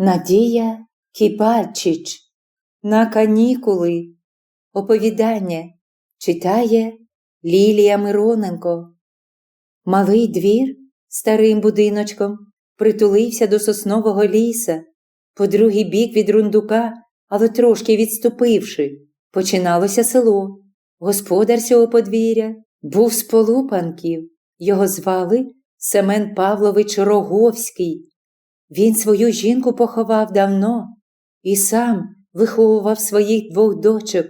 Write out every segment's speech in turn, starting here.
Надія Кібальчич На канікули. Оповідання читає Лілія Мироненко. Малий двір старим будиночком притулився до соснового ліса, по другий бік від рундука, але трошки відступивши, починалося село. Господар цього подвір'я був з Полупанків. Його звали Семен Павлович Роговський. Він свою жінку поховав давно і сам виховував своїх двох дочок.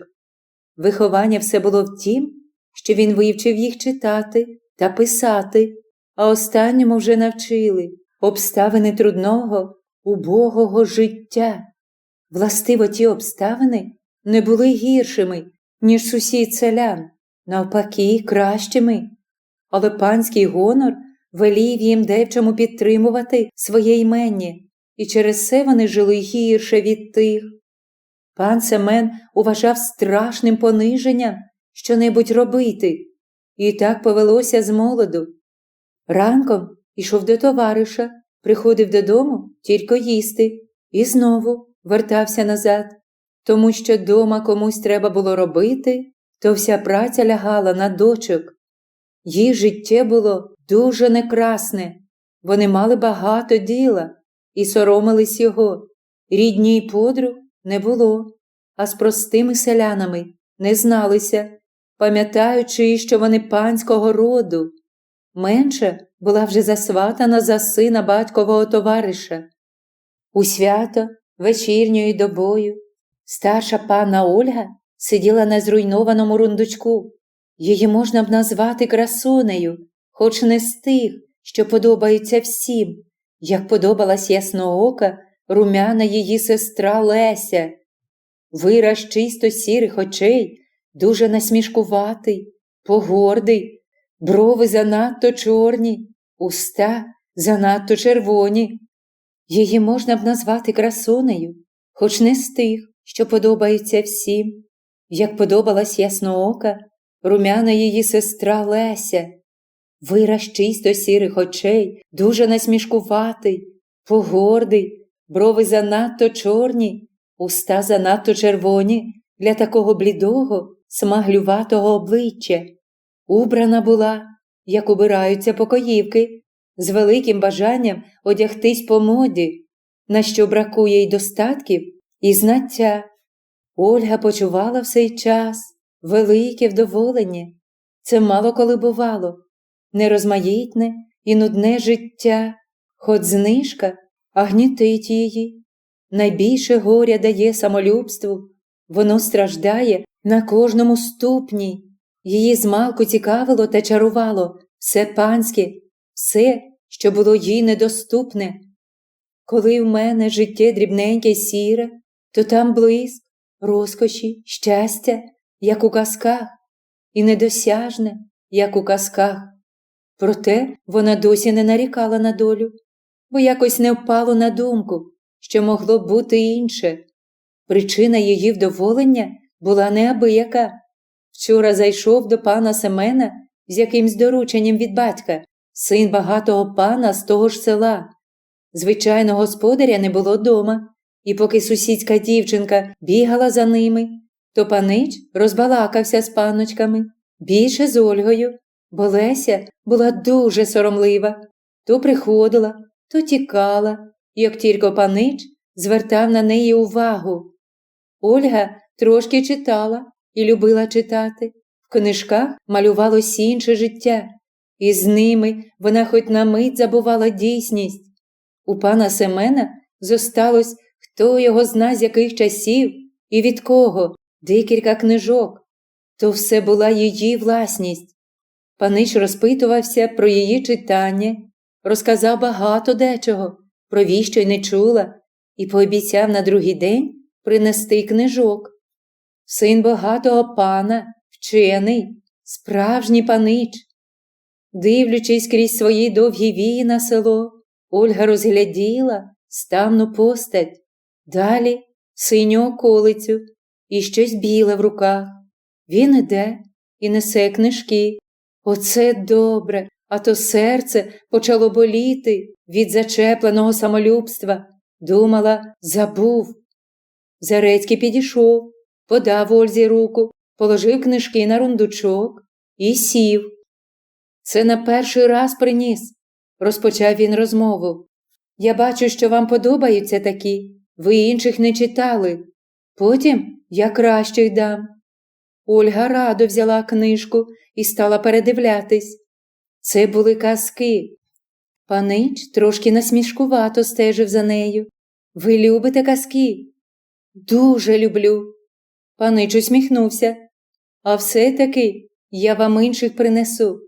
Виховання все було в тім, що він вивчив їх читати та писати, а останньому вже навчили обставини трудного, убогого життя. Властиво ті обставини не були гіршими, ніж сусід селян, навпаки, кращими. Але панський гонор велів їм девчому підтримувати своє імення, і через це вони жили гірше від тих. Пан Семен уважав страшним пониженням що-небудь робити, і так повелося з молоду. Ранком ішов до товариша, приходив додому тільки їсти, і знову вертався назад, тому що дома комусь треба було робити, то вся праця лягала на дочок. Їх життя було дуже некрасне, вони мали багато діла і соромились його. Рідні й подруг не було, а з простими селянами не зналися, пам'ятаючи, що вони панського роду. Менша була вже засватана за сина батькового товариша. У свято вечірньою добою старша пана Ольга сиділа на зруйнованому рундучку. Її можна б назвати красунею, хоч не з тих, що подобаються всім, як подобалась ясноока румяна її сестра Леся. Вираз чисто сірих очей, дуже насмішкуватий, погордий, брови занадто чорні, уста занадто червоні. Її можна б назвати красунею, хоч не з тих, що подобаються всім, як подобалась ясноока, румяна її сестра Леся. Вираз чисто сірих очей, дуже насмішкуватий, погордий, брови занадто чорні, уста занадто червоні для такого блідого, смаглюватого обличчя. Убрана була, як убираються покоївки, з великим бажанням одягтись по моді, на що бракує й достатків, і знаття. Ольга почувала в цей час велике вдоволення. Це мало коли бувало, нерозмаїтне і нудне життя, хоч знижка, а гнітить її. Найбільше горя дає самолюбству, воно страждає на кожному ступні. Її змалку цікавило та чарувало все панське, все, що було їй недоступне. Коли в мене життя дрібненьке сіре, то там блиск, розкоші, щастя, як у казках, і недосяжне, як у казках. Проте вона досі не нарікала на долю, бо якось не впало на думку, що могло б бути інше. Причина її вдоволення була неабияка. Вчора зайшов до пана Семена з якимсь дорученням від батька, син багатого пана з того ж села. Звичайно, господаря не було дома, і поки сусідська дівчинка бігала за ними, то панич розбалакався з паночками, більше з Ольгою, бо Леся була дуже соромлива, то приходила, то тікала, як тільки панич звертав на неї увагу. Ольга трошки читала і любила читати. В книжках малювалось інше життя, і з ними вона хоч на мить забувала дійсність. У пана Семена зосталось хто його зна з яких часів і від кого декілька книжок. То все була її власність. Панич розпитувався про її читання, розказав багато дечого, про віщо й не чула, і пообіцяв на другий день принести книжок. Син багатого пана, вчений, справжній панич. Дивлячись крізь свої довгі вії на село, Ольга розгляділа ставну постать, далі синю околицю і щось біле в руках. Він іде і несе книжки. Оце добре, а то серце почало боліти від зачепленого самолюбства. Думала, забув. Зарецький підійшов, подав Ользі руку, положив книжки на рундучок і сів. Це на перший раз приніс, розпочав він розмову. Я бачу, що вам подобаються такі, ви інших не читали. Потім я кращих дам. Ольга радо взяла книжку і стала передивлятись. Це були казки. Панич трошки насмішкувато стежив за нею. Ви любите казки? Дуже люблю. Панич усміхнувся. А все-таки я вам інших принесу.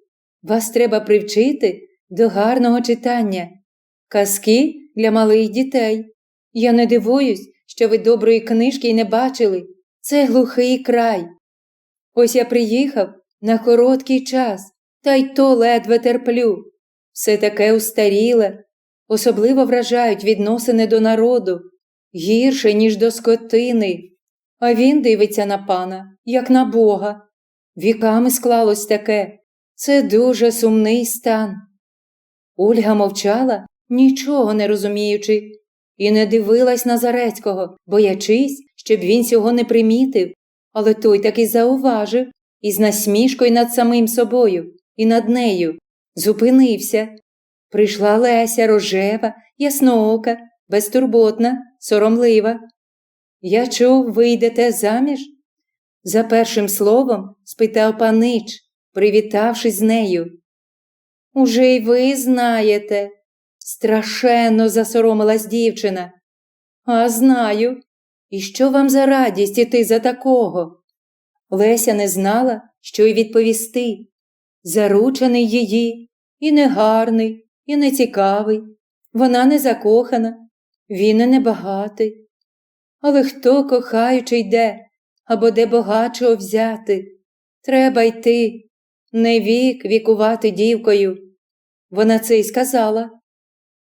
Вас треба привчити до гарного читання. Казки для малих дітей. Я не дивуюсь, що ви доброї книжки й не бачили. Це глухий край. Ось я приїхав на короткий час, та й то ледве терплю. Все таке устаріле, особливо вражають відносини до народу, гірше, ніж до скотини. А він дивиться на пана, як на Бога. Віками склалось таке. Це дуже сумний стан. Ольга мовчала, нічого не розуміючи, і не дивилась на Зарецького, боячись, щоб він цього не примітив, але той таки зауважив і з насмішкою над самим собою і над нею зупинився. Прийшла Леся рожева, ясноока, безтурботна, соромлива. Я чув, ви йдете заміж? За першим словом спитав панич, привітавшись з нею. Уже й ви знаєте, страшенно засоромилась дівчина. А знаю. І що вам за радість іти за такого? Леся не знала, що й відповісти. Заручений її, і не гарний, і не цікавий. Вона не закохана, він і не багатий. Але хто кохаючи йде, або де багачого взяти? Треба йти, не вік вікувати дівкою. Вона це й сказала.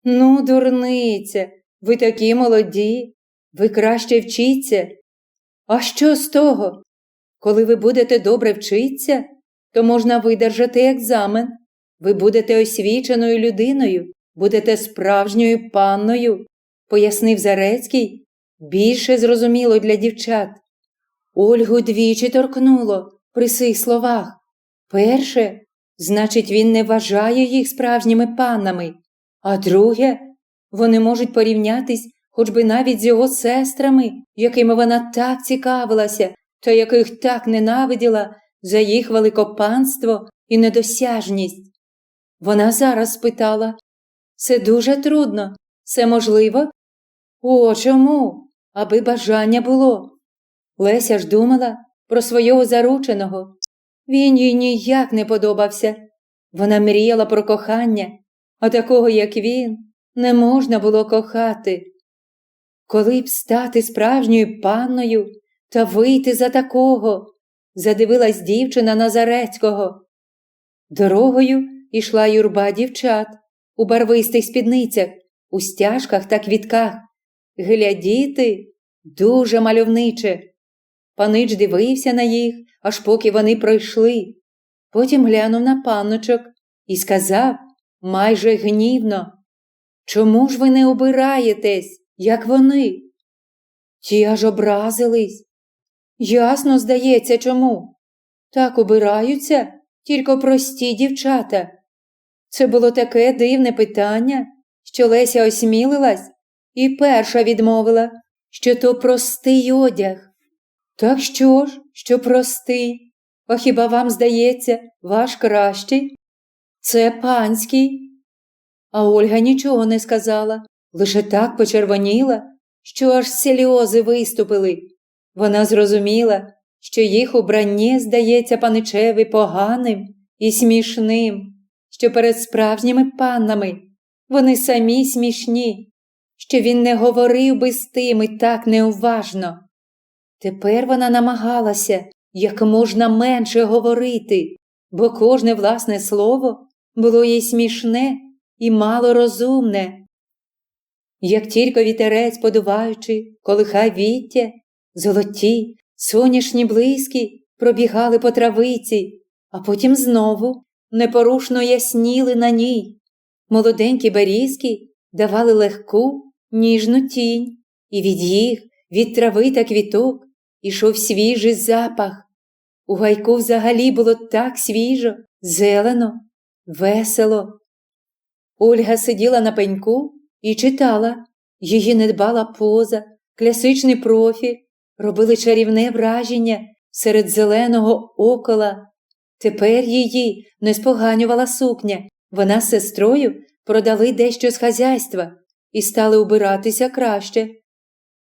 Ну, дурниця, ви такі молоді, ви краще вчіться. А що з того? Коли ви будете добре вчитися, то можна видержати екзамен. Ви будете освіченою людиною, будете справжньою панною, пояснив Зарецький, більше зрозуміло для дівчат. Ольгу двічі торкнуло при цих словах. Перше, значить, він не вважає їх справжніми панами, а друге, вони можуть порівнятись хоч би навіть з його сестрами, якими вона так цікавилася, та яких так ненавиділа за їх великопанство і недосяжність. Вона зараз спитала це дуже трудно, це можливо? О, чому? Аби бажання було. Леся ж думала про свого зарученого. Він їй ніяк не подобався. Вона мріяла про кохання, а такого, як він, не можна було кохати. Коли б стати справжньою панною та вийти за такого, задивилась дівчина Назарецького. Дорогою ішла юрба дівчат у барвистих спідницях, у стяжках та квітках. Глядіти дуже мальовниче. Панич дивився на їх, аж поки вони пройшли. Потім глянув на панночок і сказав майже гнівно Чому ж ви не обираєтесь, як вони? Ті аж образились. Ясно, здається, чому. Так обираються тільки прості дівчата. Це було таке дивне питання, що Леся осмілилась і перша відмовила, що то простий одяг. Так що ж, що простий, а хіба вам здається, ваш кращий? Це панський. А Ольга нічого не сказала, лише так почервоніла, що аж сльози виступили. Вона зрозуміла, що їх убрання здається паничеві поганим і смішним, що перед справжніми паннами вони самі смішні, що він не говорив би з тими так неуважно. Тепер вона намагалася як можна менше говорити, бо кожне власне слово було їй смішне і малорозумне. Як тільки вітерець, подуваючи, колиха віття, золоті, соняшні близькі пробігали по травиці, а потім знову непорушно ясніли на ній. Молоденькі берізки давали легку, ніжну тінь, і від їх, від трави та квіток, ішов свіжий запах. У гайку взагалі було так свіжо, зелено, весело. Ольга сиділа на пеньку і читала. Її недбала поза, класичний профіль робили чарівне враження серед зеленого окола. Тепер її не споганювала сукня. Вона з сестрою продали дещо з хазяйства і стали убиратися краще.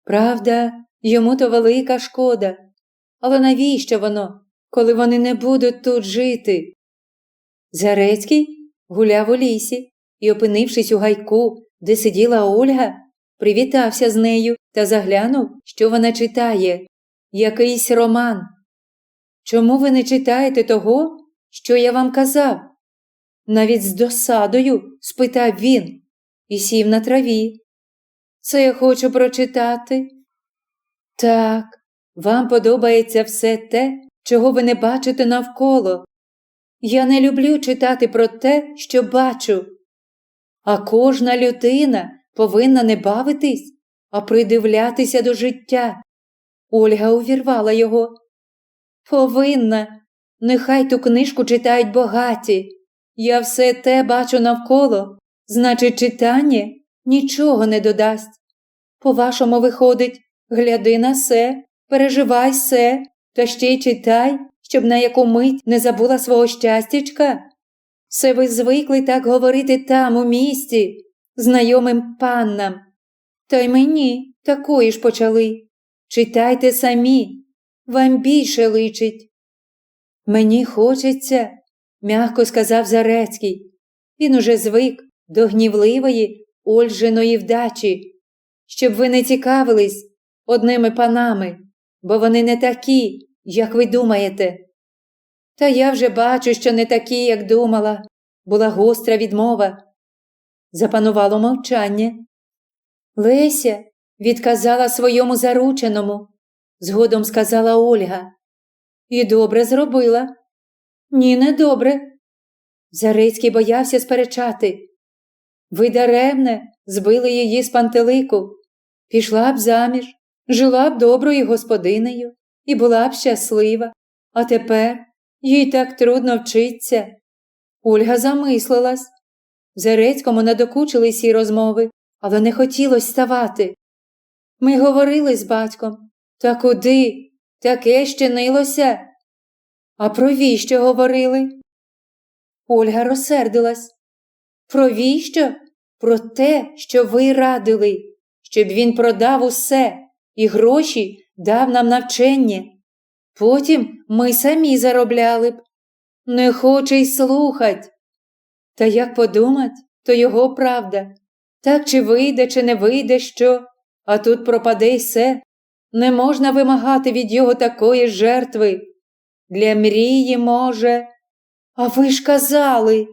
Правда, йому то велика шкода. Але навіщо воно, коли вони не будуть тут жити? Зарецький гуляв у лісі і, опинившись у гайку, де сиділа Ольга, привітався з нею та заглянув, що вона читає якийсь роман. Чому ви не читаєте того, що я вам казав? Навіть з досадою спитав він і сів на траві. Це я хочу прочитати. Так, вам подобається все те, чого ви не бачите навколо. Я не люблю читати про те, що бачу. А кожна людина повинна не бавитись, а придивлятися до життя. Ольга увірвала його. Повинна. Нехай ту книжку читають богаті. Я все те бачу навколо, значить, читання нічого не додасть. По-вашому, виходить, гляди на се, переживай се, та ще й читай, щоб на яку мить не забула свого щастячка. Все ви звикли так говорити там, у місті, знайомим паннам. Та й мені такої ж почали. Читайте самі, вам більше личить. Мені хочеться, м'яко сказав Зарецький. Він уже звик до гнівливої Ольжиної вдачі, щоб ви не цікавились одними панами, бо вони не такі, як ви думаєте. Та я вже бачу, що не такі, як думала, була гостра відмова. Запанувало мовчання. Леся відказала своєму зарученому, згодом сказала Ольга. І добре зробила. Ні, не добре. Зарицький боявся сперечати. Ви даремне збили її з пантелику. Пішла б заміж, жила б доброю господинею і була б щаслива. А тепер їй так трудно вчиться. Ольга замислилась. Зарецькому надокучили сі розмови, але не хотілося ставати. Ми говорили з батьком. Та куди? Таке щинилося. А про віщо говорили? Ольга розсердилась. Про віщо? Про те, що ви радили, щоб він продав усе і гроші дав нам навчання. Потім ми самі заробляли б. Не хоче й слухать. Та як подумать, то його правда. Так чи вийде, чи не вийде що, а тут пропаде й все. Не можна вимагати від його такої жертви. Для мрії, може. А ви ж казали.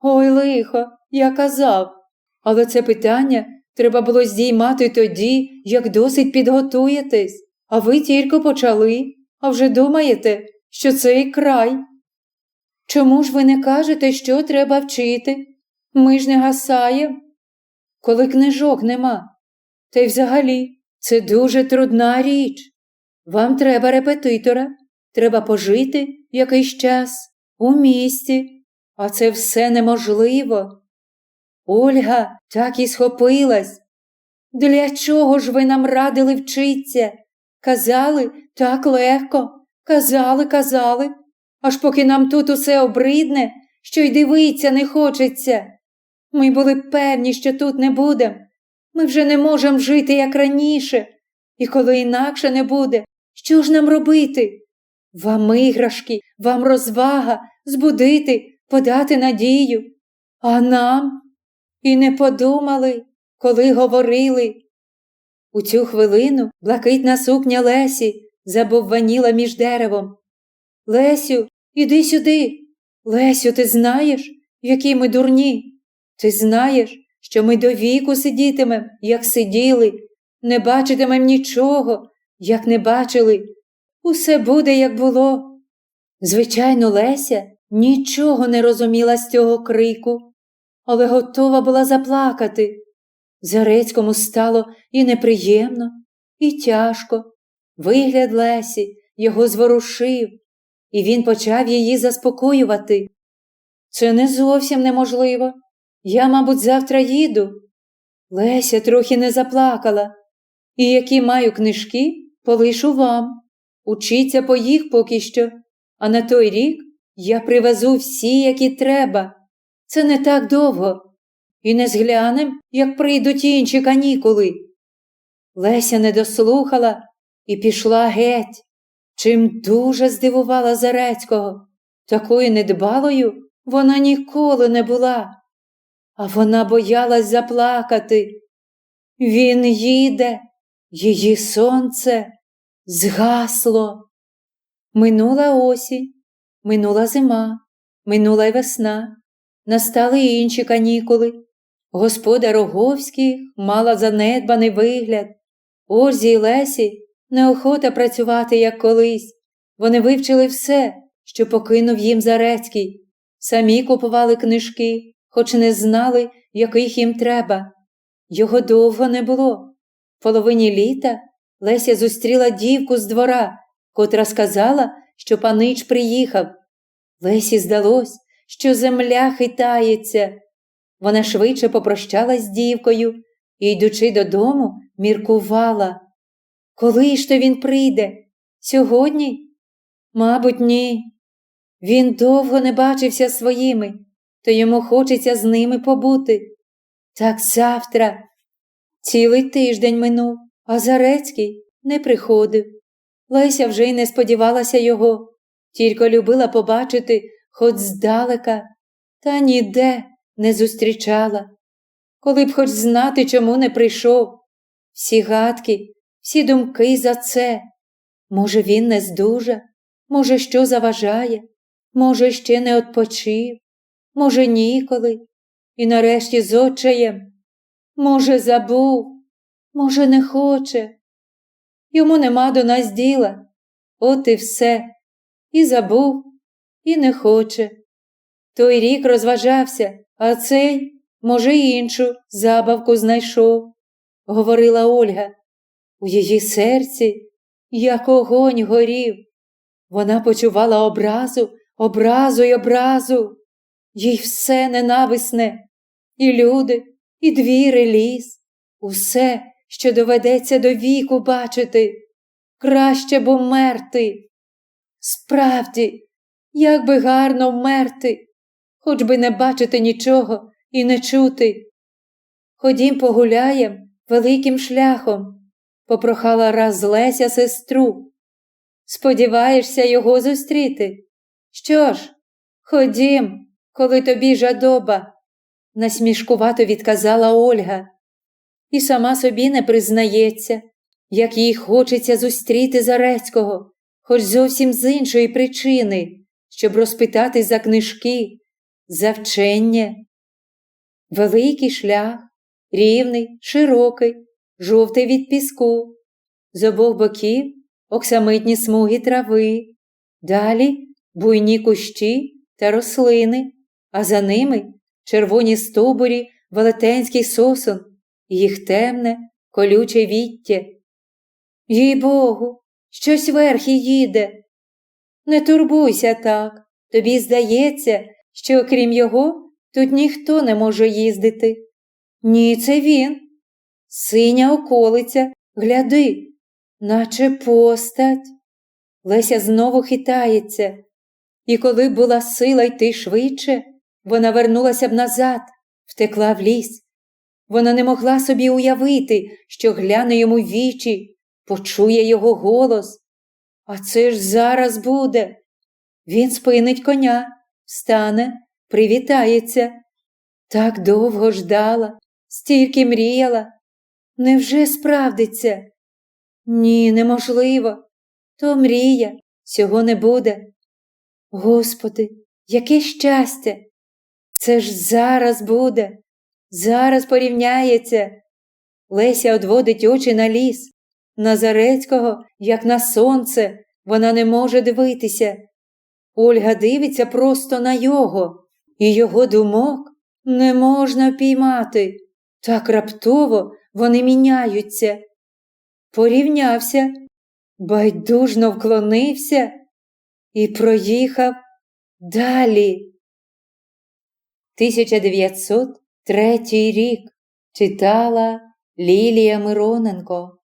Ой, лихо, я казав. Але це питання треба було здіймати тоді, як досить підготуєтесь, а ви тільки почали, а вже думаєте, що це і край. Чому ж ви не кажете, що треба вчити? Ми ж не гасаєм, коли книжок нема. Та й взагалі це дуже трудна річ. Вам треба репетитора, треба пожити якийсь час у місті, а це все неможливо. Ольга так і схопилась. Для чого ж ви нам радили вчиться? Казали так легко, казали, казали, аж поки нам тут усе обридне, що й дивиться не хочеться. Ми були певні, що тут не будем. Ми вже не можемо жити, як раніше, і коли інакше не буде, що ж нам робити? Вам іграшки, вам розвага, збудити, подати надію. А нам і не подумали, коли говорили. У цю хвилину блакитна сукня Лесі забовваніла між деревом. Лесю, іди сюди. Лесю, ти знаєш, які ми дурні? Ти знаєш, що ми до віку сидітимем, як сиділи, не бачитимем нічого, як не бачили. Усе буде, як було. Звичайно, Леся нічого не розуміла з цього крику, але готова була заплакати. Зарецькому стало і неприємно, і тяжко. Вигляд Лесі його зворушив, і він почав її заспокоювати. Це не зовсім неможливо. Я, мабуть, завтра їду. Леся трохи не заплакала. І які маю книжки, полишу вам. Учіться по їх поки що, а на той рік я привезу всі, які треба. Це не так довго. І не зглянем, як прийдуть інші канікули. Леся не дослухала і пішла геть, чим дуже здивувала Зарецького. Такою недбалою вона ніколи не була, а вона боялась заплакати. Він їде, її сонце згасло. Минула осінь, минула зима, минула й весна, настали інші канікули. Господар Роговський мала занедбаний вигляд. Ользі й Лесі неохота працювати, як колись. Вони вивчили все, що покинув їм Зарецький. Самі купували книжки, хоч не знали, яких їм треба. Його довго не було. В половині літа Леся зустріла дівку з двора, котра сказала, що панич приїхав. Лесі здалось, що земля хитається. Вона швидше попрощалась з дівкою і, йдучи додому, міркувала. Коли ж то він прийде? Сьогодні? Мабуть, ні. Він довго не бачився своїми, то йому хочеться з ними побути. Так завтра. Цілий тиждень минув, а Зарецький не приходив. Леся вже й не сподівалася його, тільки любила побачити хоч здалека, та ніде не зустрічала. Коли б хоч знати, чому не прийшов. Всі гадки, всі думки за це. Може, він не здужа, може, що заважає, може, ще не отпочив, може, ніколи, і нарешті з отчаєм. Може, забув, може, не хоче. Йому нема до нас діла, от і все. І забув, і не хоче. Той рік розважався, а цей, може, іншу забавку знайшов, говорила Ольга. У її серці, як огонь горів. Вона почувала образу, образу й образу. Їй все ненависне, і люди, і двір, і ліс, усе, що доведеться до віку бачити, краще б умерти. Справді, як би гарно вмерти, хоч би не бачити нічого і не чути. Ходім погуляєм великим шляхом, попрохала раз Леся сестру. Сподіваєшся його зустріти? Що ж, ходім, коли тобі жадоба, насмішкувато відказала Ольга. І сама собі не признається, як їй хочеться зустріти Зарецького, хоч зовсім з іншої причини, щоб розпитати за книжки, за вчення. Великий шлях, рівний, широкий, жовтий від піску, з обох боків оксамитні смуги трави, далі буйні кущі та рослини, а за ними червоні стовбурі велетенських сосон їх темне, колюче віття. Їй Богу, щось верхи їде. Не турбуйся так, тобі здається, що окрім його тут ніхто не може їздити. Ні, це він. Синя околиця, гляди, наче постать. Леся знову хитається, і коли була сила йти швидше, вона вернулася б назад, втекла в ліс. Вона не могла собі уявити, що гляне йому вічі, почує його голос. А це ж зараз буде. Він спинить коня, встане, привітається. Так довго ждала, стільки мріяла. Невже справдиться? Ні, неможливо. То мрія, цього не буде. Господи, яке щастя! Це ж зараз буде, зараз порівняється. Леся одводить очі на ліс. На Зарецького, як на сонце, вона не може дивитися. Ольга дивиться просто на його, і його думок не можна піймати. Так раптово вони міняються. Порівнявся, байдужно вклонився і проїхав далі. 1903 рік читала Лілія Мироненко